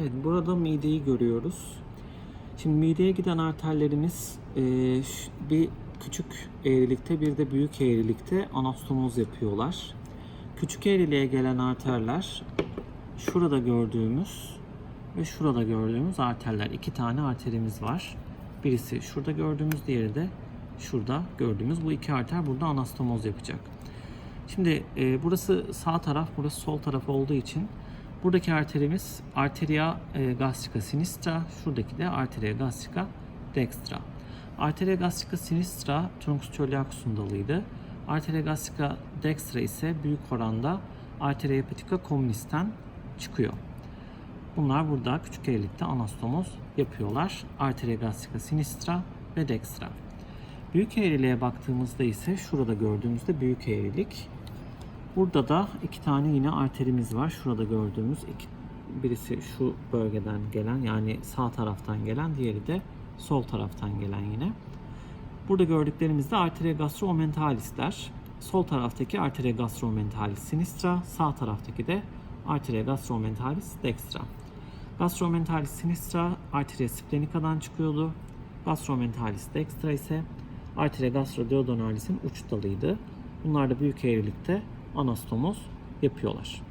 Evet, burada mideyi görüyoruz. Şimdi mideye giden arterlerimiz e, bir küçük eğrilikte bir de büyük eğrilikte anastomoz yapıyorlar. Küçük eğriliğe gelen arterler şurada gördüğümüz ve şurada gördüğümüz arterler. iki tane arterimiz var. Birisi şurada gördüğümüz, diğeri de şurada gördüğümüz. Bu iki arter burada anastomoz yapacak. Şimdi e, burası sağ taraf, burası sol taraf olduğu için buradaki arterimiz arteria e, gastrica sinistra, şuradaki de arteria gastrica dextra. Arteria gastrica sinistra truncus coeliacus'un dalıydı. Arteria gastrica dextra ise büyük oranda arteria hepatica communis'ten çıkıyor. Bunlar burada küçük eğrilikte anastomoz yapıyorlar. Arteria gastrica sinistra ve dextra. Büyük eğriliğe baktığımızda ise şurada gördüğümüzde büyük eğrilik. Burada da iki tane yine arterimiz var. Şurada gördüğümüz iki, birisi şu bölgeden gelen yani sağ taraftan gelen, diğeri de sol taraftan gelen yine. Burada gördüklerimiz de arteria gastromentalisler. Sol taraftaki arteria gastromentalis sinistra, sağ taraftaki de arteria gastromentalis dextra. Gastromentalis sinistra arteria splenica'dan çıkıyordu. Gastromentalis dextra ise arteria gastroduodenalis'in uç dalıydı. Bunlar da büyük eğrilikte anastomoz yapıyorlar.